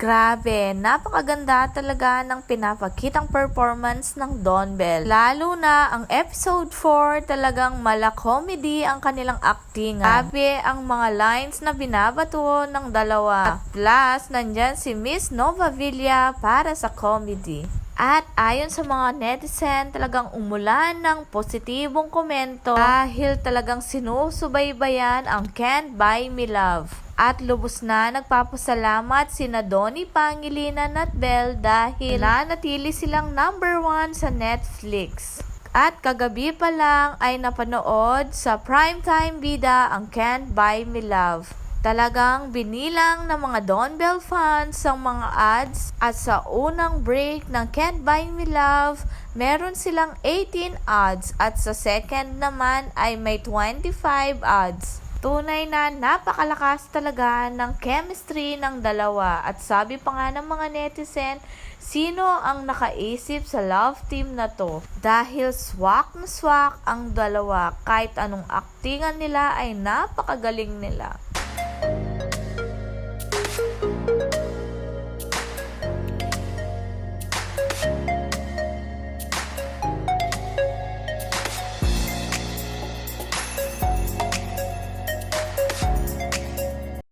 Grabe, napakaganda talaga ng pinapakitang performance ng Don Bell. Lalo na ang episode 4 talagang mala comedy ang kanilang acting. Grabe ang mga lines na binabato ng dalawa. At plus, nandyan si Miss Nova Villa para sa comedy. At ayon sa mga netizen, talagang umulan ng positibong komento dahil talagang sinusubaybayan ang Can't Buy Me Love. At lubos na nagpapasalamat sina Donnie Pangilinan at Belle dahil nanatili silang number one sa Netflix. At kagabi pa lang ay napanood sa primetime bida ang Can't Buy Me Love. Talagang binilang ng mga Don Bell fans ang mga ads at sa unang break ng Can't Buy Me Love, meron silang 18 ads at sa second naman ay may 25 ads. Tunay na napakalakas talaga ng chemistry ng dalawa at sabi pa nga ng mga netizen, sino ang nakaisip sa love team na to? Dahil swak na swak ang dalawa kahit anong aktingan nila ay napakagaling nila.